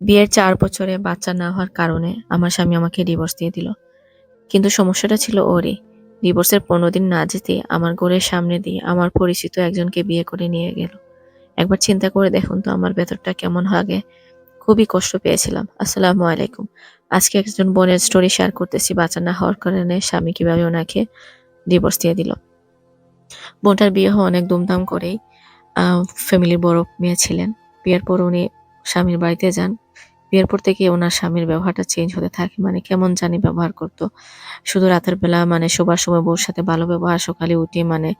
বিয়ের চার বছরে বাচ্চা না হওয়ার কারণে আমার স্বামী আমাকে ডিভোর্স দিয়ে দিল। কিন্তু সমস্যাটা ছিল ওরই। ডিভোর্সের ১৫ দিন না যেতে আমার ঘরের সামনে দিয়ে আমার পরিচিত একজনকে বিয়ে করে নিয়ে গেল। একবার চিন্তা করে দেখুন তো আমার ভেতরটা কেমন লাগে। খুবই কষ্ট পেয়েছিলাম। আসসালামু আলাইকুম। আজকে একজন বোনের স্টোরি শেয়ার করতেছি বাচ্চা না হওয়ার কারণে স্বামী কীভাবে ওনাকে ডিভোর্স দিয়ে দিল। বোনটার বিয়ে হয় অনেক দুমদাম করেই। ফ্যামিলির বড় মেয়ে ছিলেন। বিয়ের পর উনি স্বামীর বাড়িতে যান। বিয়ের পর থেকে ওনার স্বামীর ব্যবহারটা চেঞ্জ হতে থাকে। মানে কেমন জানি ব্যবহার করতো শুধু রাতের বেলা মানে শোবার সময় বউর সাথে ভালো ব্যবহার, সকালে উঠে মানে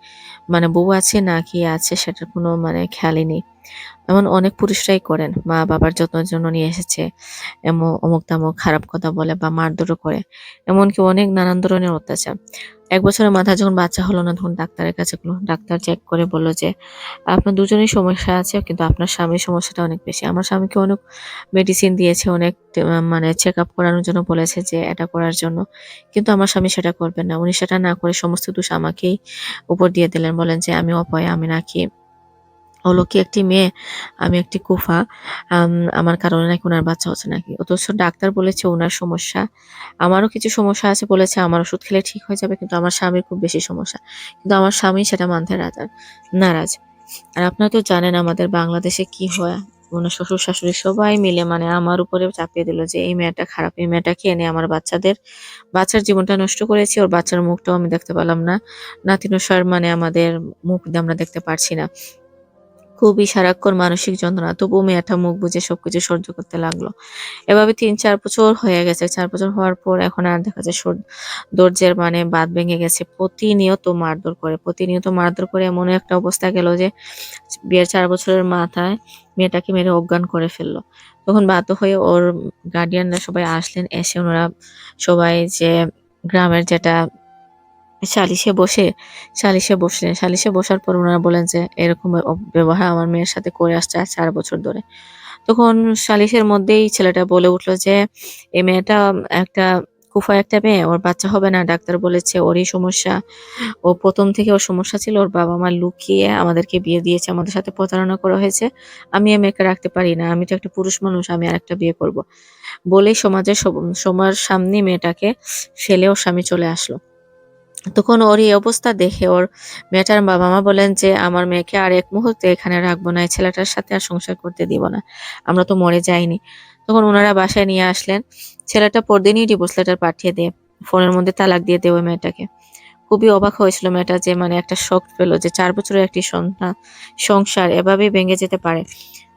মানে বউ আছে না কি আছে সেটার কোনো মানে খেয়ালই নেই। এমন অনেক পুরুষরাই করেন। মা-বাবার যত্নের জন্য নিয়ে এসেছে। এমন অমুক-তমুক খারাপ কথা বলে বা মারধরও করে। এমনকি অনেক নানান ধরনের অত্যাচার। এক বছরের মাথায় যখন বাচ্চা হলো না তখন ডাক্তারের কাছে। ডাক্তার চেক করে বলল যে, "আপনার দুজনেই সমস্যা আছে কিন্তু আপনার স্বামীর সমস্যাটা অনেক বেশি।" আমার স্বামীকে অনেক মেডিসিন দিয়েছে, অনেক মানে চেক আপ করানোর জন্য বলেছে যে এটা করার জন্য। কিন্তু আমার স্বামী সেটা করবেন না। উনি সেটা না করে সমস্ত দোষ আমাকেই উপর দিয়ে দিলেন। বলেন যে আমি অপয়া, আমি নাকি অলৌকিক একটি মেয়ে, আমি একটি কুফা। আম আমার কারণে নাকি ওনার বাচ্চা হচ্ছে নাকি। অথচ ডাক্তার বলেছে ওনার সমস্যা। আমারও কিছু সমস্যা আছে বলেছে আমার ওষুধ খেলে ঠিক হয়ে যাবে কিন্তু আমার স্বামীর খুব বেশি সমস্যা। কিন্তু আমার স্বামী সেটা মানতে রাজা নারাজ। আর আপনারা তো জানেন আমাদের বাংলাদেশে কি হয়। ওনার শ্বশুর-শাশুড়ি সবাই মিলে মানে আমার উপরে চাপিয়ে দিল যে এই মেয়েটা খারাপ। এই মেয়েটাকে এনে আমার বাচ্চাদের বাচ্চার জীবনটা নষ্ট করেছি। ওর বাচ্চার মুখটাও আমি দেখতে পেলাম না। নাতি-নশার মানে আমাদের মুখ আমরা দেখতে পারছি না। খুবই সারাক্ষণ মানসিক যন্ত্রণা। তবুও মেয়েটা মুখ বুজে সবকিছু সহ্য করতে লাগল। এভাবে ৩-৪ বছর হয়ে গেছে। চার বছর হওয়ার পর এখন আর দেখা যায় ধৈর্যের মানে বাঁধ ভেঙে গেছে। প্রতিনিয়ত মারধর করে। প্রতিনিয়ত মারধর করে এমন একটা অবস্থা গেল যে বিয়ের চার বছরের মাথায় মেয়েটাকে মেরে অজ্ঞান করে ফেলল তখন বাধ্য হয়ে ওর গার্ডিয়ানরা সবাই আসলেন। এসে ওনারা সবাই যে গ্রামের যেটা সালিশে বসে সালিশে বসলেন। সালিশে বসার পর ওনারা বলেন যে এরকম ব্যবহার আমার মেয়ের সাথে করে আসছে আজ ৪ বছর ধরে। তখন সালিশের মধ্যেই ছেলেটা বলে উঠল যে, "এই মেয়েটা একটা কুফা একটা মেয়ে। ওর বাচ্চা হবে না। ডাক্তার বলেছে ওরই সমস্যা। ও প্রথম থেকে ওর সমস্যা ছিল। ওর বাবা-মা লুকিয়ে আমাদেরকে বিয়ে দিয়েছে। আমাদের সাথে প্রতারণা করা হয়েছে। আমি এই মেয়েকে রাখতে পারি না। আমি তো একটা পুরুষ মানুষ। আমি আরেকটা বিয়ে করব।" বলেই সমাজের সব সবার সামনেই মেয়েটাকে ফেলে ওর স্বামী চলে আসলো। তখন ওর এই অবস্থা দেখে ওর মেয়েটার বাবা-মা বলেন যে, "আমার মেয়েকে আর এক মুহূর্তে এখানে রাখব না। এই ছেলেটার সাথে আর সংসার করতে দিব না। আমরা তো মরে যাইনি।" তখন ওনারা বাসায় নিয়ে আসলেন। ছেলেটা পরদিনই ডিভোর্স লেটার পাঠিয়ে দেয়। ফোনের মধ্যে তালাক দিয়ে ওই মেয়েটাকে। খুবই অবাক হয়েছিল মেয়েটা যে মানে একটা শখ পেল যে চার বছরের একটি সন্তান সংসার এভাবেই ভেঙে যেতে পারে।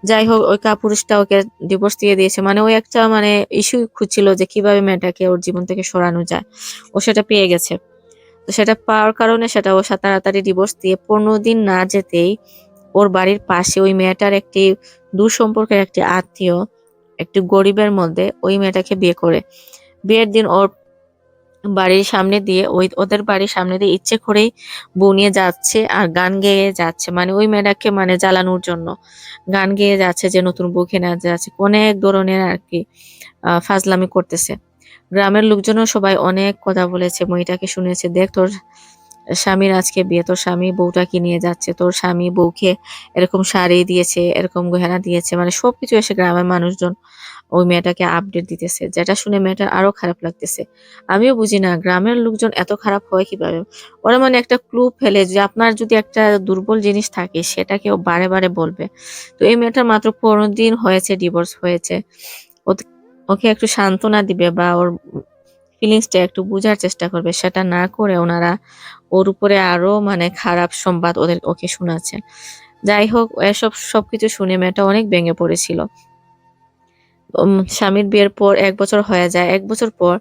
যাই হোক ওই কাপুরুষটা ওকে ডিভোর্স দিয়ে দিয়েছে। মানে ওই একটা মানে ইস্যু খুঁজছিল যে কীভাবে মেয়েটাকে ওর জীবন থেকে সরানো যায়। ও সেটা পেয়ে গেছে। তো সেটা পাওয়ার কারণে সেটা ও তাড়াতাড়ি ডিভোর্স দিয়ে ১৫ দিন না যেতেই ওর বাড়ির পাশে ওই মেয়েটার একটি সম্পর্কের একটি আত্মীয়, একটি গরিবের মধ্যে ওই মেয়েটাকে বিয়ে করে। বিয়ের দিন ওর বাড়ির সামনে দিয়ে ওই ওদের বাড়ির সামনে দিয়ে ইচ্ছে করেই বনিয়ে যাচ্ছে আর গান গেয়ে যাচ্ছে। মানে ওই মেয়েটাকে মানে জ্বালানোর জন্য। গান গেয়ে যাচ্ছে যে নতুন বউকে নেওয়া যাচ্ছে। অনেক ধরনের আরকি আ ফাজলামি করতেছে। গ্রামের লোকজনও সবাই অনেক কথা বলেছে মেয়েটাকে শুনেছে, "দেখ তোর স্বামীর আজকে বিয়ে। তোর স্বামী বউটাকে নিয়ে যাচ্ছে। তোর স্বামী বউকে এরকম শাড়ি দিয়েছে, এরকম গয়না দিয়েছে।" মানে সবকিছু এসে গ্রামের মানুষজন ওই মেয়েটাকে আপডেট দিতেছে। যেটা শুনে মেয়েটার আরও খারাপ লাগতেছে। আমিও বুঝি না গ্রামের লোকজন এত খারাপ হয় কীভাবে? ওরা মানে একটা ক্লু ফেলে যে আপনার যদি একটা দুর্বল জিনিস থাকে সেটাকে ও বারে, বারে বলবে। তো এই মেয়েটার মাত্র ১৫ দিন হয়েছে ডিভোর্স হয়েছে। ওকে একটু সান্ত্বনা দিবে বা ওর ফিলিংসটা একটু বোঝার চেষ্টা করবে। সেটা না করে ওনারা ওর উপরে আরও মানে খারাপ সংবাদ ওদের, ওকে শোনাচ্ছেন। যাই হোক, এসব সবকিছু শুনে মেয়েটা অনেক ভেঙে পড়েছিল। স্বামীর বিয়ের পর এক বছর হয়ে যায়। এক বছর পর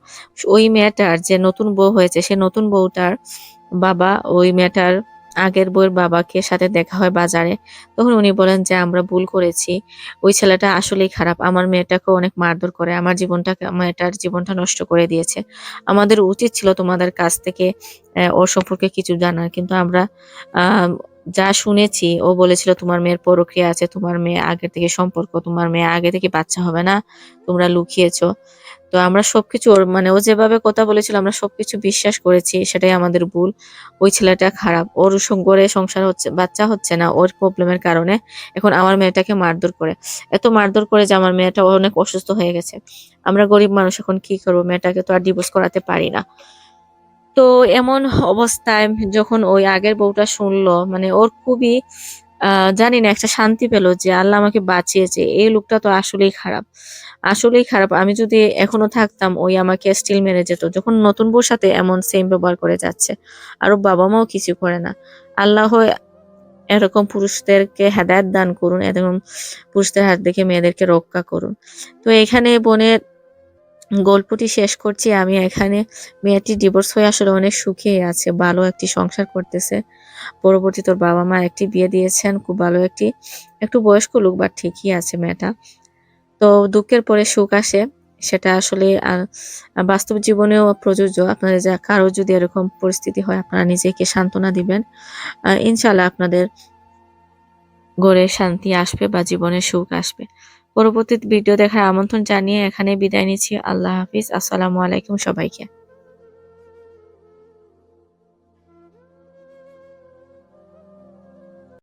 ওই মেয়েটার যে নতুন বউ হয়েছে, সে নতুন বউটার বাবা ওই মেয়েটার আগের বউয়ের বাবাকে সাথে দেখা হয় বাজারে। তখন উনি বলেন যে, "আমরা ভুল করেছি। ওই ছেলেটা আসলেই খারাপ। আমার মেয়েটাকে অনেক মারধর করে। আমার জীবনটাকে মেয়েটার জীবনটা নষ্ট করে দিয়েছে। আমাদের উচিত ছিল তোমাদের কাছ থেকে ওর সম্পর্কে কিছু জানার। কিন্তু আমরা যা শুনেছি, ও বলেছিল তোমার মেয়ের পরক্রিয়া আছে, তোমার মেয়ে আগে থেকে সম্পর্ক, তোমার মেয়ে আগে থেকে বাচ্চা হবে না, তোমরা লুকিয়েছো। তো আমরা সবকিছু ওর মানে ও যেভাবে কথা বলেছিল, আমরা সবকিছু বিশ্বাস করেছি, সেটাই আমাদের ভুল। ওই ছেলেটা খারাপ, ওর সঙ্গে সংসার হচ্ছে, বাচ্চা হচ্ছে না, ওর প্রবলেমের কারণে এখন আমার মেয়েটাকে মারধর করে। এত মারধর করে যে আমার মেয়েটা অনেক অসুস্থ হয়ে গেছে। আমরা গরিব মানুষ, এখন কি করব? মেয়েটাকে তো আর ডিভোর্স করাতে পারি না। তো এমন অবস্থায় যখন ওই আগের বউটা শুনলো মানে ওর খুবই জানি না, একটা শান্তি পেল যে আল্লাহ আমাকে বাঁচিয়েছে। এই লোকটা তো আসলেই খারাপ। আসলেই খারাপ। আমি যদি এখনও থাকতাম, ওই আমাকে স্টিল মেরে যেত। যখন নতুন বউর সাথে এমন সেম ব্যবহার করে যাচ্ছে, আর বাবা মাও কিছু করে না। আল্লাহ এরকম পুরুষদেরকে হেদায়ত দান করুন, এরকম পুরুষদের হাত দেখে মেয়েদেরকে রক্ষা করুন। তো এখানে বোনের গল্পটি শেষ করছি। আমি এখানে মেয়েটি ডিভোর্স হয়ে আসলে অনেক সুখেই আছে, ভালো একটি সংসার করতেছে। পরবর্তী তোর বাবা মা একটি বিয়ে দিয়েছেন, খুব ভালো একটি, একটু বয়স্ক লোক বা ঠিকই আছে মেয়েটা। তো দুঃখের পরে সুখ আসে, সেটা আসলে বাস্তব জীবনেও প্রযোজ্য। আপনাদের যা, কারও যদি এরকম পরিস্থিতি হয়, আপনারা নিজেকে সান্ত্বনা দিবেন। ইনশাল্লাহ আপনাদের গড়ে শান্তি আসবে বা জীবনে সুখ আসবে। পরবর্তী ভিডিও দেখার আমন্ত্রণ জানিয়ে এখানে বিদায় নিচ্ছি। আল্লাহ হাফিজ। আসসালামু আলাইকুম সবাইকে।